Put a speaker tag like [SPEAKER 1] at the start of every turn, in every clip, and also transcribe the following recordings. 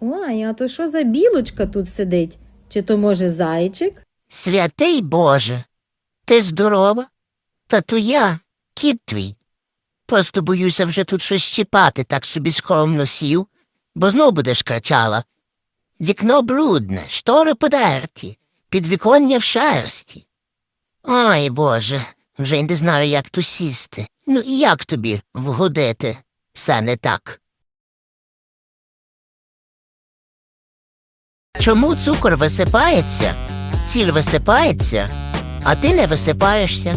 [SPEAKER 1] Ой, а то що за білочка тут сидить? Чи то, може, зайчик?
[SPEAKER 2] Святий Боже, ти здорова? Та то я, кіт твій. Просто боюся вже тут щось щіпати, так собі скромно сів, бо знов будеш кричала. Вікно брудне, штори подерті, підвіконня в шерсті. Ой, Боже, вже й не знаю, як тут сісти. Ну і як тобі вгодити? Все не так. Чому цукор висипається, сіль висипається, а ти не висипаєшся?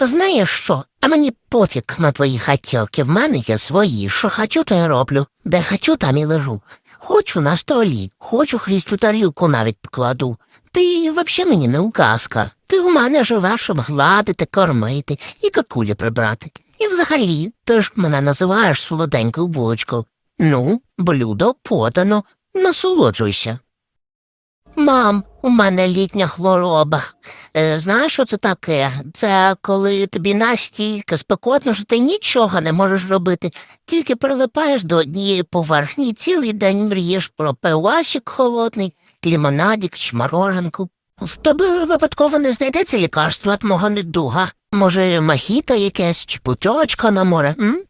[SPEAKER 2] Знаєш що? А мені пофіг на твої хотілки. В мене є свої. Що хочу, то й роблю. Де хочу, там і лежу. Хочу на столі, хочу хрісту тарілку навіть покладу. Ти взагалі мені не указка. Ти у мене живеш, щоб гладити, кормити і какулі прибрати. І взагалі, ти ж мене називаєш солоденькою булочкою. Ну, блюдо подано, насолоджуйся. Мам, у мене літня хвороба. Е, знаєш, що це таке? Це коли тобі настільки спекотно, що ти нічого не можеш робити, тільки прилипаєш до однієї поверхні і цілий день мрієш про пивасик холодний, лімонадик чи мороженку. В тебе випадково не знайдеться лікарство від мого недуга. Може, махіта якесь чи путьовочка на море, м?